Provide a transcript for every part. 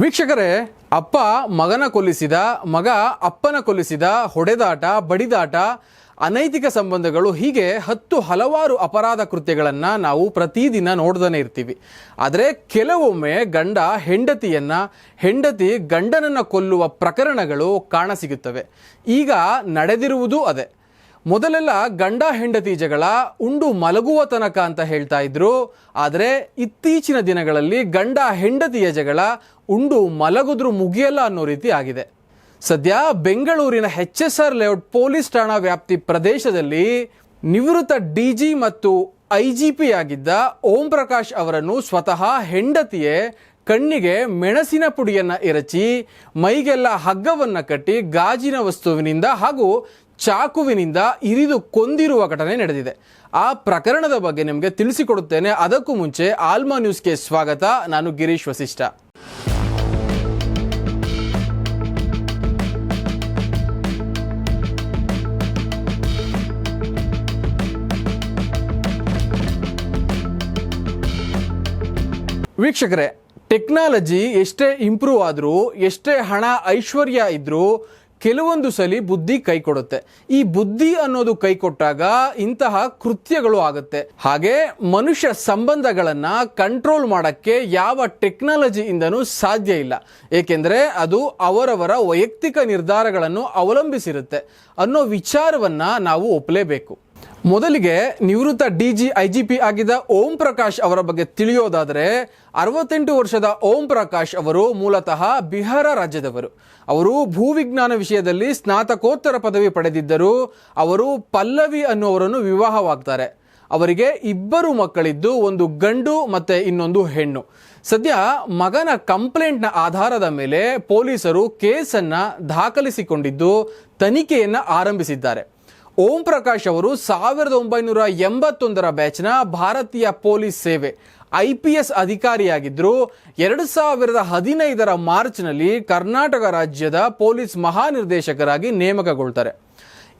ವೀಕ್ಷಕರೇ, ಅಪ್ಪ ಮಗನ ಕೊಲ್ಲಿಸಿದ, ಮಗ ಅಪ್ಪನ ಕೊಲ್ಲಿಸಿದ, ಹೊಡೆದಾಟ, ಬಡಿದಾಟ, ಅನೈತಿಕ ಸಂಬಂಧಗಳು ಹೀಗೆ ಹತ್ತು ಹಲವಾರು ಅಪರಾಧ ಕೃತ್ಯಗಳನ್ನು ನಾವು ಪ್ರತಿದಿನ ನೋಡ್ದೇ ಇರ್ತೀವಿ. ಆದರೆ ಕೆಲವೊಮ್ಮೆ ಗಂಡ ಹೆಂಡತಿಯನ್ನು, ಹೆಂಡತಿ ಗಂಡನನ್ನು ಕೊಲ್ಲುವ ಪ್ರಕರಣಗಳು ಕಾಣಸಿಗುತ್ತವೆ ಈಗ ನಡೆದಿರುವುದು ಅದೇ. ಮೊದಲೆಲ್ಲ ಗಂಡ ಹೆಂಡತಿ ಜಗಳ ಉಂಡು ಮಲಗುವ ತನಕ ಅಂತ ಹೇಳ್ತಾ ಇದ್ರು. ಆದರೆ ಇತ್ತೀಚಿನ ದಿನಗಳಲ್ಲಿ ಗಂಡ ಹೆಂಡತಿಯ ಜಗಳ ಉಂಡು ಮಲಗುದ್ರು ಮುಗಿಯಲ್ಲ ಅನ್ನೋ ರೀತಿ ಆಗಿದೆ. ಸದ್ಯ ಬೆಂಗಳೂರಿನ H S R layout police ಠಾಣಾ ವ್ಯಾಪ್ತಿ ಪ್ರದೇಶದಲ್ಲಿ ನಿವೃತ್ತ ಡಿಜಿ ಮತ್ತು ಐ ಜಿ ಪಿ ಆಗಿದ್ದ ಓಂ ಪ್ರಕಾಶ್ ಅವರನ್ನು ಸ್ವತಃ ಹೆಂಡತಿಯೇ ಕಣ್ಣಿಗೆ ಮೆಣಸಿನ ಪುಡಿಯನ್ನ ಎರಚಿ ಮೈಗೆಲ್ಲ ಹಗ್ಗವನ್ನ ಕಟ್ಟಿ ಗಾಜಿನ ವಸ್ತುವಿನಿಂದ ಹಾಗೂ ಚಾಕುವಿನಿಂದ ಇರಿದು ಕೊಂದಿರುವ ಘಟನೆ ನಡೆದಿದೆ. ಆ ಪ್ರಕರಣದ ಬಗ್ಗೆ ನಿಮಗೆ ತಿಳಿಸಿಕೊಡುತ್ತೇನೆ. ಅದಕ್ಕೂ ಮುಂಚೆ ಆಲ್ಮಾ ನ್ಯೂಸ್ಗೆ ಸ್ವಾಗತ. ನಾನು ಗಿರೀಶ್ ವಸಿಷ್ಠ. ವೀಕ್ಷಕರೇ, ಟೆಕ್ನಾಲಜಿ ಎಷ್ಟೇ ಇಂಪ್ರೂವ್ ಆದರೂ, ಎಷ್ಟೇ ಹಣ ಐಶ್ವರ್ಯ ಇದ್ರೂ ಕೆಲವೊಂದು ಸಲ ಬುದ್ಧಿ ಕೈ ಕೊಡುತ್ತೆ. ಈ ಬುದ್ಧಿ ಅನ್ನೋದು ಕೈ ಕೊಟ್ಟಾಗ ಇಂತಹ ಕೃತ್ಯಗಳು ಆಗುತ್ತೆ. ಹಾಗೆ ಮನುಷ್ಯ ಸಂಬಂಧಗಳನ್ನ ಕಂಟ್ರೋಲ್ ಮಾಡಕ್ಕೆ ಯಾವ ಟೆಕ್ನಾಲಜಿ ಇಂದನೂ ಸಾಧ್ಯ ಇಲ್ಲ. ಏಕೆಂದರೆ ಅದು ಅವರವರ ವೈಯಕ್ತಿಕ ನಿರ್ಧಾರಗಳನ್ನು ಅವಲಂಬಿಸಿರುತ್ತೆ ಅನ್ನೋ ವಿಚಾರವನ್ನ ನಾವು ಒಪ್ಪಲೇಬೇಕು ಮೊದಲಿಗೆ ನಿವೃತ್ತ ಡಿಜಿ ಐಜಿಪಿ ಆಗಿದ್ದ ಓಂ ಪ್ರಕಾಶ್ ಅವರ ಬಗ್ಗೆ ತಿಳಿಯೋದಾದರೆ ಅರವತ್ತೆಂಟು ವರ್ಷದ ಓಂ ಪ್ರಕಾಶ್ ಅವರು ಮೂಲತಃ ಬಿಹಾರ ರಾಜ್ಯದವರು. ಅವರು ಭೂವಿಜ್ಞಾನ ವಿಷಯದಲ್ಲಿ ಸ್ನಾತಕೋತ್ತರ ಪದವಿ ಪಡೆದಿದ್ದರು. ಅವರು ಪಲ್ಲವಿ ಅನ್ನುವರನ್ನು ವಿವಾಹವಾಗ್ತಾರೆ. ಅವರಿಗೆ ಇಬ್ಬರು ಮಕ್ಕಳಿದ್ದು, ಒಂದು ಗಂಡು ಮತ್ತೆ ಇನ್ನೊಂದು ಹೆಣ್ಣು. ಸದ್ಯ ಮಗನ ಕಂಪ್ಲೇಂಟ್ನ ಆಧಾರದ ಮೇಲೆ ಪೊಲೀಸರು ಕೇಸನ್ನ ದಾಖಲಿಸಿಕೊಂಡಿದ್ದು, ತನಿಖೆಯನ್ನ ಆರಂಭಿಸಿದ್ದಾರೆ. ಓಂ ಪ್ರಕಾಶ್ ಅವರು ಸಾವಿರದ ಒಂಬೈನೂರ ಎಂಬತ್ತೊಂದರ ಬ್ಯಾಚ್ನ ಭಾರತೀಯ ಪೊಲೀಸ್ ಸೇವೆ, ಐ ಪಿ ಎಸ್ ಅಧಿಕಾರಿಯಾಗಿದ್ದರು. ಎರಡು ಸಾವಿರದ ಹದಿನೈದರ ಮಾರ್ಚ್ನಲ್ಲಿ ಕರ್ನಾಟಕ ರಾಜ್ಯದ ಪೊಲೀಸ್ ಮಹಾನಿರ್ದೇಶಕರಾಗಿ ನೇಮಕಗೊಳ್ತಾರೆ.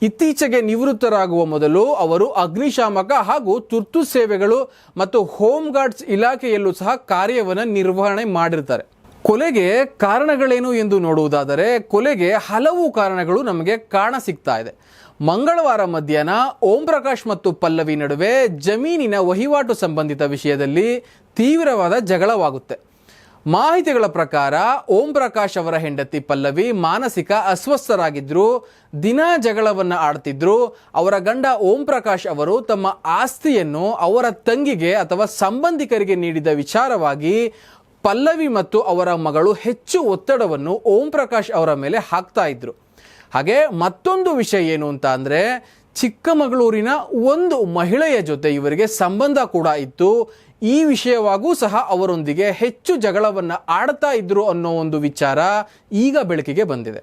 ಇತ್ತೀಚೆಗೆ ನಿವೃತ್ತರಾಗುವ ಮೊದಲು ಅವರು ಅಗ್ನಿಶಾಮಕ ಹಾಗೂ ತುರ್ತು ಸೇವೆಗಳು ಮತ್ತು ಹೋಮ್ ಗಾರ್ಡ್ಸ್ ಇಲಾಖೆಯಲ್ಲೂ ಸಹ ಕಾರ್ಯವನ್ನು ನಿರ್ವಹಣೆ ಮಾಡಿರ್ತಾರೆ. ಕೊಲೆಗೆ ಕಾರಣಗಳೇನು ಎಂದು ನೋಡುವುದಾದರೆ, ಕೊಲೆಗೆ ಹಲವು ಕಾರಣಗಳು ನಮಗೆ ಕಾಣ ಸಿಗ್ತಾ ಇದೆ. ಮಂಗಳವಾರ ಮಧ್ಯಾಹ್ನ ಓಂ ಪ್ರಕಾಶ್ ಮತ್ತು ಪಲ್ಲವಿ ನಡುವೆ ಜಮೀನಿನ ವಹಿವಾಟು ಸಂಬಂಧಿತ ವಿಷಯದಲ್ಲಿ ತೀವ್ರವಾದ ಜಗಳವಾಗುತ್ತೆ. ಮಾಹಿತಿಗಳ ಪ್ರಕಾರ ಓಂ ಪ್ರಕಾಶ್ ಅವರ ಹೆಂಡತಿ ಪಲ್ಲವಿ ಮಾನಸಿಕ ಅಸ್ವಸ್ಥರಾಗಿದ್ದರು ದಿನ ಜಗಳವನ್ನು ಆಡ್ತಿದ್ರು, ಅವರ ಗಂಡ ಓಂ ಪ್ರಕಾಶ್ ಅವರು ತಮ್ಮ ಆಸ್ತಿಯನ್ನು ಅವರ ತಂಗಿಗೆ ಅಥವಾ ಸಂಬಂಧಿಕರಿಗೆ ನೀಡಿದ ವಿಚಾರವಾಗಿ ಪಲ್ಲವಿ ಮತ್ತು ಅವರ ಮಗಳು ಹೆಚ್ಚು ಒತ್ತಡವನ್ನು ಓಂ ಪ್ರಕಾಶ್ ಅವರ ಮೇಲೆ ಹಾಕ್ತಾ ಇದ್ರು. ಹಾಗೆ ಮತ್ತೊಂದು ವಿಷಯ ಏನು ಅಂತ ಅಂದರೆ ಚಿಕ್ಕಮಗಳೂರಿನ ಒಂದು ಮಹಿಳೆಯ ಜೊತೆ ಇವರಿಗೆ ಸಂಬಂಧ ಕೂಡ ಇತ್ತು. ಈ ವಿಷಯವಾಗೂ ಸಹ ಅವರೊಂದಿಗೆ ಹೆಚ್ಚು ಜಗಳವನ್ನು ಆಡ್ತಾ ಇದ್ರು ಅನ್ನೋ ಒಂದು ವಿಚಾರ ಈಗ ಬೆಳಕಿಗೆ ಬಂದಿದೆ.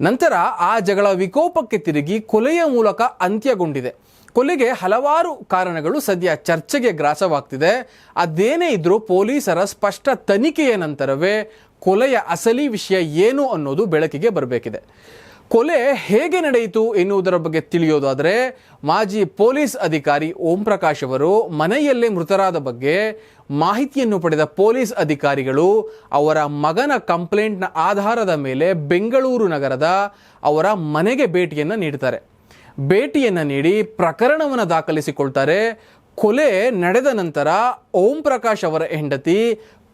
ನಂತರ ಆ ಜಗಳ ವಿಕೋಪಕ್ಕೆ ತಿರುಗಿ ಕೊಲೆಯ ಮೂಲಕ ಅಂತ್ಯಗೊಂಡಿದೆ. ಕೊಲೆಗೆ ಹಲವಾರು ಕಾರಣಗಳು ಸದ್ಯ ಚರ್ಚೆಗೆ ಗ್ರಾಸವಾಗ್ತಿದೆ. ಅದೇನೇ ಇದ್ರೂ ಪೊಲೀಸರ ಸ್ಪಷ್ಟ ತನಿಖೆಯ ನಂತರವೇ ಕೊಲೆಯ ಅಸಲಿ ವಿಷಯ ಏನು ಅನ್ನೋದು ಬೆಳಕಿಗೆ ಬರಬೇಕಿದೆ. ಕೊಲೆ ಹೇಗೆ ನಡೆಯಿತು ಎನ್ನುವುದರ ಬಗ್ಗೆ ತಿಳಿಯೋದಾದರೆ, ಮಾಜಿ ಪೊಲೀಸ್ ಅಧಿಕಾರಿ ಓಂ ಪ್ರಕಾಶ್ ಅವರು ಮನೆಯಲ್ಲೇ ಮೃತರಾದ ಬಗ್ಗೆ ಮಾಹಿತಿಯನ್ನು ಪಡೆದ ಪೊಲೀಸ್ ಅಧಿಕಾರಿಗಳು ಅವರ ಮಗನ ಕಂಪ್ಲೇಂಟ್ನ ಆಧಾರದ ಮೇಲೆ ಬೆಂಗಳೂರು ನಗರದ ಅವರ ಮನೆಗೆ ಭೇಟಿಯನ್ನು ನೀಡ್ತಾರೆ. ಭೇಟಿಯನ್ನು ನೀಡಿ ಪ್ರಕರಣವನ್ನು ದಾಖಲಿಸಿಕೊಳ್ತಾರೆ. ಕೊಲೆ ನಡೆದ ನಂತರ ಓಂ ಪ್ರಕಾಶ್ ಅವರ ಹೆಂಡತಿ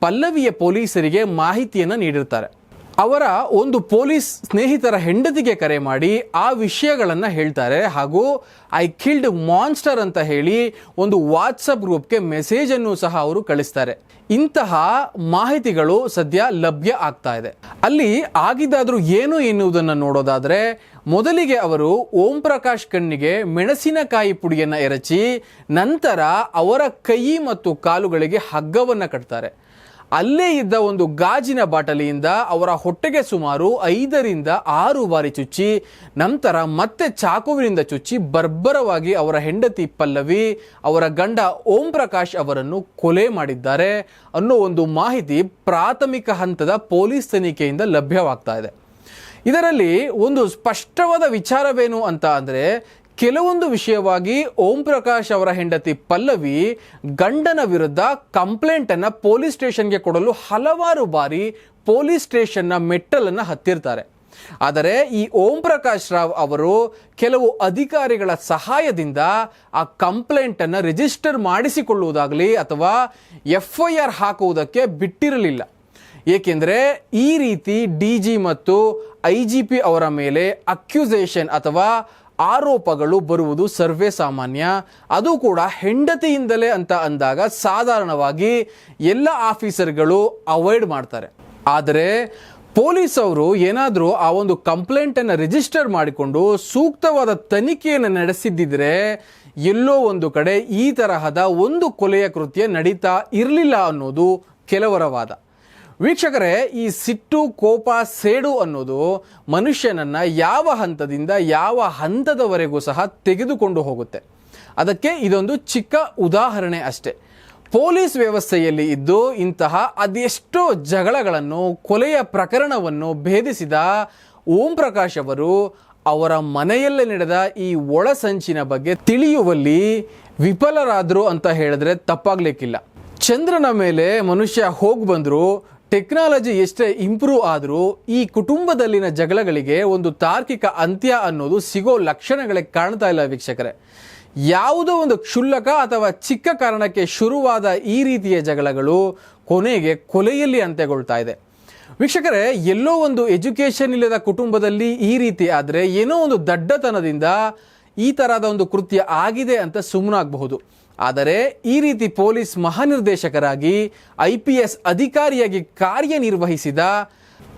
ಪಲ್ಲವಿಯ ಪೊಲೀಸರಿಗೆ ಮಾಹಿತಿಯನ್ನು ನೀಡಿರ್ತಾರೆ. ಅವರ ಒಂದು ಪೊಲೀಸ್ ಸ್ನೇಹಿತರ ಹೆಂಡತಿಗೆ ಕರೆ ಮಾಡಿ ಆ ವಿಷಯಗಳನ್ನು ಹೇಳ್ತಾರೆ. ಹಾಗೂ ಐ ಕಿಲ್ಡ್ ಮಾನ್ಸ್ಟರ್ ಅಂತ ಹೇಳಿ ಒಂದು ವಾಟ್ಸಪ್ ಗ್ರೂಪ್ಗೆ ಮೆಸೇಜನ್ನು ಸಹ ಅವರು ಕಳಿಸ್ತಾರೆ. ಇಂತಹ ಮಾಹಿತಿಗಳು ಸದ್ಯ ಲಭ್ಯ ಆಗ್ತಾ ಇದೆ. ಅಲ್ಲಿ ಆಗಿದ್ದಾದರೂ ಏನು ಎನ್ನುವುದನ್ನು ನೋಡೋದಾದ್ರೆ, ಮೊದಲಿಗೆ ಅವರು ಓಂ ಪ್ರಕಾಶ್ ಕಣ್ಣಿಗೆ ಮೆಣಸಿನಕಾಯಿ ಪುಡಿಯನ್ನು ಎರಚಿ, ನಂತರ ಅವರ ಕೈ ಮತ್ತು ಕಾಲುಗಳಿಗೆ ಹಗ್ಗವನ್ನು ಕಟ್ತಾರೆ. ಅಲ್ಲೇ ಇದ್ದ ಒಂದು ಗಾಜಿನ ಬಾಟಲಿಯಿಂದ ಅವರ ಹೊಟ್ಟೆಗೆ ಸುಮಾರು ಐದರಿಂದ ಆರು ಬಾರಿ ಚುಚ್ಚಿ, ನಂತರ ಮತ್ತೆ ಚಾಕುವಿನಿಂದ ಚುಚ್ಚಿ ಬರ್ಬರವಾಗಿ ಅವರ ಹೆಂಡತಿ ಪಲ್ಲವಿ, ಅವರ ಗಂಡ ಓಂ ಪ್ರಕಾಶ್ ಅವರನ್ನು ಕೊಲೆ ಮಾಡಿದ್ದಾರೆ ಅನ್ನೋ ಒಂದು ಮಾಹಿತಿ ಪ್ರಾಥಮಿಕ ಹಂತದ ಪೊಲೀಸ್ ತನಿಖೆಯಿಂದ ಲಭ್ಯವಾಗ್ತಾ ಇದೆ. ಇದರಲ್ಲಿ ಒಂದು ಸ್ಪಷ್ಟವಾದ ವಿಚಾರವೇನು ಅಂತ ಅಂದರೆ ಕೆಲವೊಂದು ವಿಷಯವಾಗಿ ಓಂ ಪ್ರಕಾಶ್ ಅವರ ಹೆಂಡತಿ ಪಲ್ಲವಿ ಗಂಡನ ವಿರುದ್ಧ ಕಂಪ್ಲೇಂಟ್ ಅನ್ನ ಪೊಲೀಸ್ ಸ್ಟೇಷನ್ಗೆ ಕೊಡಲು ಹಲವಾರು ಬಾರಿ ಪೊಲೀಸ್ ಸ್ಟೇಷನ್ನ ಮೆಟ್ಟಲನ್ನು ಹತ್ತಿರ್ತಾರೆ. ಆದರೆ ಈ ಓಂ ಪ್ರಕಾಶ್ ರಾವ್ ಅವರು ಕೆಲವು ಅಧಿಕಾರಿಗಳ ಸಹಾಯದಿಂದ ಆ ಕಂಪ್ಲೇಂಟ್ ಅನ್ನು ರಿಜಿಸ್ಟರ್ ಮಾಡಿಸಿಕೊಳ್ಳುವುದಾಗಲಿ ಅಥವಾ ಎಫ್ ಐ ಆರ್ ಹಾಕುವುದಕ್ಕೆ ಬಿಟ್ಟಿರಲಿಲ್ಲ. ಏಕೆಂದರೆ ಈ ರೀತಿ ಡಿ ಜಿ ಮತ್ತು ಐ ಜಿ ಪಿ ಅವರ ಮೇಲೆ ಅಕ್ಯುಸೇಷನ್ ಅಥವಾ ಆರೋಪಗಳು ಬರುವುದು ಸರ್ವೇ ಸಾಮಾನ್ಯ. ಅದು ಕೂಡ ಹೆಂಡತಿಯಿಂದಲೇ ಅಂತ ಅಂದಾಗ ಸಾಧಾರಣವಾಗಿ ಎಲ್ಲ ಆಫೀಸರ್ಗಳು ಅವಾಯ್ಡ್ ಮಾಡ್ತಾರೆ. ಆದರೆ ಪೊಲೀಸ್ ಅವರು ಏನಾದರೂ ಆ ಒಂದು ಕಂಪ್ಲೇಂಟನ್ನು ರಿಜಿಸ್ಟರ್ ಮಾಡಿಕೊಂಡು ಸೂಕ್ತವಾದ ತನಿಖೆಯನ್ನು ನಡೆಸಿದ್ದಿದ್ರೆ ಎಲ್ಲೋ ಒಂದು ಕಡೆ ಈ ತರಹದ ಒಂದು ಕೊಲೆಯ ಕೃತ್ಯ ನಡೀತಾ ಇರಲಿಲ್ಲ ಅನ್ನೋದು ಕೆಲವರ ವಾದ. ವೀಕ್ಷಕರೇ, ಈ ಸಿಟ್ಟು, ಕೋಪ, ಸೇಡು ಅನ್ನೋದು ಮನುಷ್ಯನನ್ನ ಯಾವ ಹಂತದಿಂದ ಯಾವ ಹಂತದವರೆಗೂ ಸಹ ತೆಗೆದುಕೊಂಡು ಹೋಗುತ್ತೆ. ಅದಕ್ಕೆ ಇದೊಂದು ಚಿಕ್ಕ ಉದಾಹರಣೆ ಅಷ್ಟೇ. ಪೊಲೀಸ್ ವ್ಯವಸ್ಥೆಯಲ್ಲಿ ಇದ್ದು ಇಂತಹ ಅದೆಷ್ಟೋ ಜಗಳಗಳನ್ನು, ಕೊಲೆಯ ಪ್ರಕರಣವನ್ನು ಭೇದಿಸಿದ ಓಂ ಪ್ರಕಾಶ್ ಅವರು ಅವರ ಮನೆಯಲ್ಲೇ ನಡೆದ ಈ ಒಳಸಂಚಿನ ಬಗ್ಗೆ ತಿಳಿಯುವಲ್ಲಿ ವಿಫಲರಾದರು ಅಂತ ಹೇಳಿದ್ರೆ ತಪ್ಪಾಗಲಿಕ್ಕಿಲ್ಲ. ಚಂದ್ರನ ಮೇಲೆ ಮನುಷ್ಯ ಹೋಗಿ ಬಂದ್ರು ಟೆಕ್ನಾಲಜಿ ಎಷ್ಟೇ ಇಂಪ್ರೂವ್ ಆದರೂ ಈ ಕುಟುಂಬದಲ್ಲಿನ ಜಗಳಗಳಿಗೆ ಒಂದು ತಾರ್ಕಿಕ ಅಂತ್ಯ ಅನ್ನೋದು ಸಿಗೋ ಲಕ್ಷಣಗಳೇ ಕಾಣ್ತಾ ಇಲ್ಲ ವೀಕ್ಷಕರೇ. ಯಾವುದೋ ಒಂದು ಕ್ಷುಲ್ಲಕ ಅಥವಾ ಚಿಕ್ಕ ಕಾರಣಕ್ಕೆ ಶುರುವಾದ ಈ ರೀತಿಯ ಜಗಳಗಳು ಕೊನೆಗೆ ಕೊಲೆಯಲ್ಲಿ ಅಂತ್ಯಗೊಳ್ತಾ ಇದೆ. ವೀಕ್ಷಕರೇ, ಎಲ್ಲೋ ಒಂದು ಎಜುಕೇಷನ್ ಇಲ್ಲದ ಕುಟುಂಬದಲ್ಲಿ ಈ ರೀತಿ ಆದರೆ ಏನೋ ಒಂದು ದಡ್ಡತನದಿಂದ ಈ ಥರದ ಒಂದು ಕೃತ್ಯ ಆಗಿದೆ ಅಂತ ಸುಮ್ಮನಾಗಬಹುದು ಆದರೆ ಈ ರೀತಿ ಪೊಲೀಸ್ ಮಹಾನಿರ್ದೇಶಕರಾಗಿ ಐ ಪಿ ಎಸ್ ಅಧಿಕಾರಿಯಾಗಿ ಕಾರ್ಯನಿರ್ವಹಿಸಿದ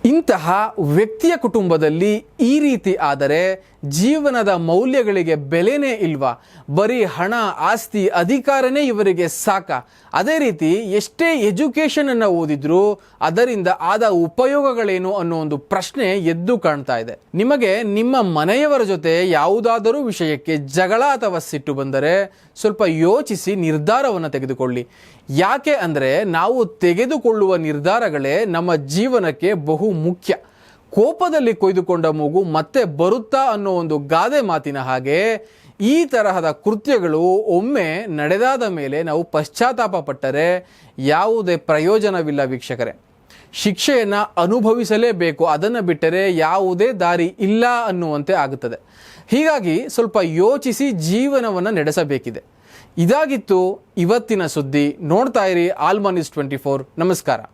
ಇಂತಹ ವ್ಯಕ್ತಿಯ ಕುಟುಂಬದಲ್ಲಿ ಈ ರೀತಿ ಆದರೆ ಜೀವನದ ಮೌಲ್ಯಗಳಿಗೆ ಬೆಲೆನೇ ಇಲ್ವಾ? ಬರೀ ಹಣ, ಆಸ್ತಿ, ಅಧಿಕಾರನೇ ಇವರಿಗೆ ಸಾಕ. ಅದೇ ರೀತಿ ಎಷ್ಟೇ ಎಜುಕೇಷನನ್ನು ಓದಿದ್ರು ಅದರಿಂದ ಆದ ಉಪಯೋಗಗಳೇನು ಅನ್ನೋ ಒಂದು ಪ್ರಶ್ನೆ ಎದ್ದು ಕಾಣ್ತಾ ಇದೆ. ನಿಮಗೆ ನಿಮ್ಮ ಮನೆಯವರ ಜೊತೆ ಯಾವುದಾದರೂ ವಿಷಯಕ್ಕೆ ಜಗಳ ಅಥವಾ ಸಿಟ್ಟು ಬಂದರೆ ಸ್ವಲ್ಪ ಯೋಚಿಸಿ ನಿರ್ಧಾರವನ್ನು ತೆಗೆದುಕೊಳ್ಳಿ. ಯಾಕೆ ಅಂದರೆ ನಾವು ತೆಗೆದುಕೊಳ್ಳುವ ನಿರ್ಧಾರಗಳೇ ನಮ್ಮ ಜೀವನಕ್ಕೆ ಬಹು ಮುಖ್ಯ. ಕೋಪದಲ್ಲಿ ಕೊಯ್ದುಕೊಂಡ ಮಗು ಮತ್ತೆ ಬರುತ್ತಾ ಅನ್ನೋ ಒಂದು ಗಾದೆ ಮಾತಿನ ಹಾಗೆ ಈ ತರಹದ ಕೃತ್ಯಗಳು ಒಮ್ಮೆ ನಡೆದಾದ ಮೇಲೆ ನಾವು ಪಶ್ಚಾತ್ತಾಪ ಪಟ್ಟರೆ ಯಾವುದೇ ಪ್ರಯೋಜನವಿಲ್ಲ ವೀಕ್ಷಕರೇ. ಶಿಕ್ಷೆಯನ್ನು ಅನುಭವಿಸಲೇಬೇಕು, ಅದನ್ನು ಬಿಟ್ಟರೆ ಯಾವುದೇ ದಾರಿ ಇಲ್ಲ ಅನ್ನುವಂತೆ ಆಗುತ್ತದೆ. ಹೀಗಾಗಿ ಸ್ವಲ್ಪ ಯೋಚಿಸಿ ಜೀವನವನ್ನು ನಡೆಸಬೇಕಿದೆ. ಇದಾಗಿತ್ತು ಇವತ್ತಿನ ಸುದ್ದಿ. ನೋಡ್ತಾ ಇರಿ ಆಲ್ಮನಿಸ್ ಟ್ವೆಂಟಿ ಫೋರ್ ನಮಸ್ಕಾರ.